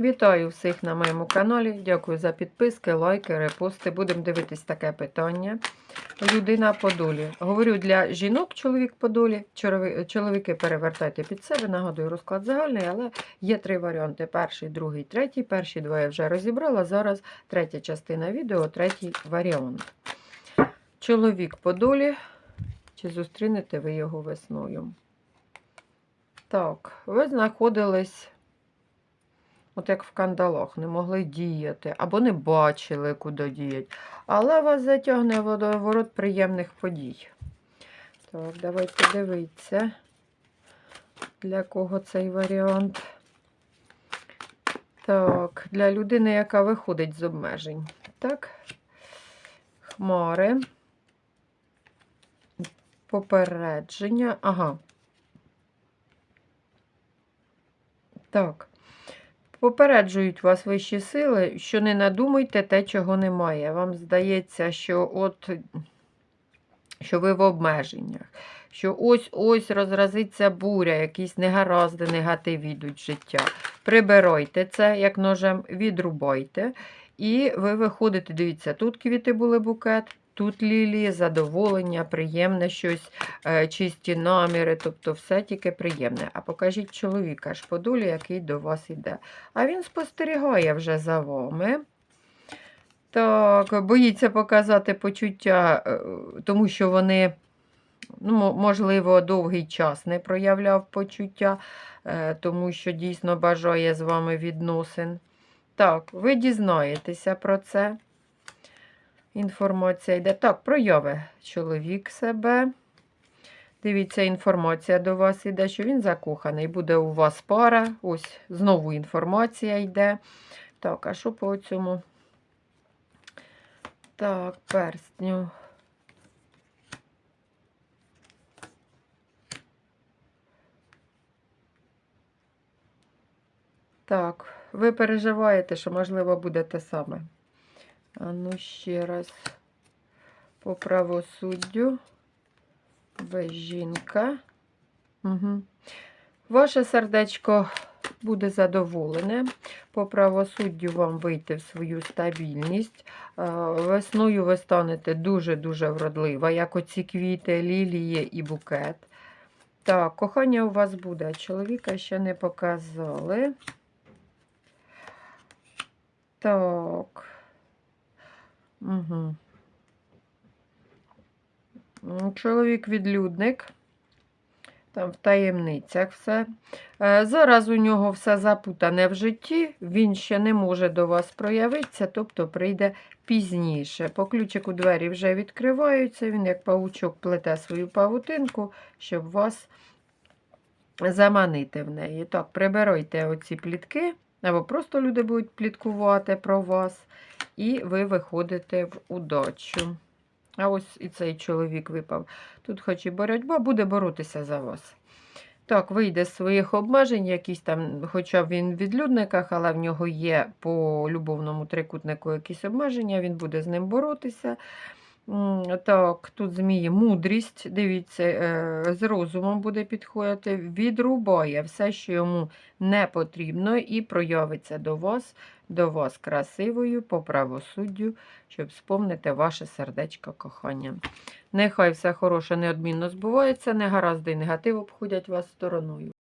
Вітаю всіх на моєму каналі. Дякую за підписки, лайки, репости. Будемо дивитись таке питання. Людина по долі. Говорю для жінок, чоловік по долі. Чоловіки перевертайте під себе. Нагадую, розклад загальний, але є три варіанти: перший, другий, третій. Перші два я вже розібрала. Зараз третя частина відео, третій варіант. Чоловік по долі. Чи зустрінете ви його весною? Так, ви знаходились от як в кандалах, не могли діяти, або не бачили, куди діяти. Але вас затягне водоворот приємних подій. Так, давайте дивитися, для кого цей варіант. Так, для людини, яка виходить з обмежень. Так, хмари. Попередження. Ага. Так. Попереджують вас вищі сили, що не надумайте те, чого немає. Вам здається, що от що ви в обмеженнях, що ось-ось розразиться буря, якісь негаразди, негатив йдуть життя. Прибирайте це, як ножем, відрубайте. І ви виходите, дивіться, тут квіти були букет, тут лілії, задоволення, приємне щось, е, чисті наміри, тобто все тільки приємне. А покажіть чоловіка ж по долі, який до вас йде. А він спостерігає вже за вами. Так, боїться показати почуття, е, тому що вони, ну, можливо, довгий час не проявляв почуття, е, тому що дійсно бажає з вами відносин. Так, ви дізнаєтеся про це. Інформація йде. Так, прояви чоловік себе. Дивіться, інформація до вас йде, що він закоханий. Буде у вас пара. Ось знову інформація йде. Так, а що по цьому? Так, перстню. Так, ви переживаєте, що, можливо, буде те саме. А ну ще раз по правосуддю. Ви жінка. Угу. Ваше сердечко буде задоволене. По правосуддю вам вийти в свою стабільність. Весною ви станете дуже-дуже вродлива, як оці квіти, лілії і букет. Так, кохання у вас буде. Чоловіка ще не показали. Так. Угу. Чоловік відлюдник. Там в таємницях все. Е, Зараз у нього все запутане в житті, він ще не може до вас проявитися, тобто прийде пізніше. По ключику двері вже відкриваються, він як павучок плете свою павутинку, щоб вас заманити в неї. Так, прибирайте оці плітки, або просто люди будуть пліткувати про вас, і ви виходите в удачу. А ось і цей чоловік випав. Тут хоч і боротьба, буде боротися за вас. Так, вийде з своїх обмежень, якісь там, хоча він в відлюдниках, але в нього є по любовному трикутнику якісь обмеження, він буде з ним боротися. Так, тут змії мудрість, дивіться, е, з розумом буде підходити, відрубає все, що йому не потрібно, і проявиться до вас, до вас красивою по правосуддю, щоб сповнити ваше сердечко кохання. Нехай все хороше неодмінно збувається, негаразди і негатив обходять вас стороною.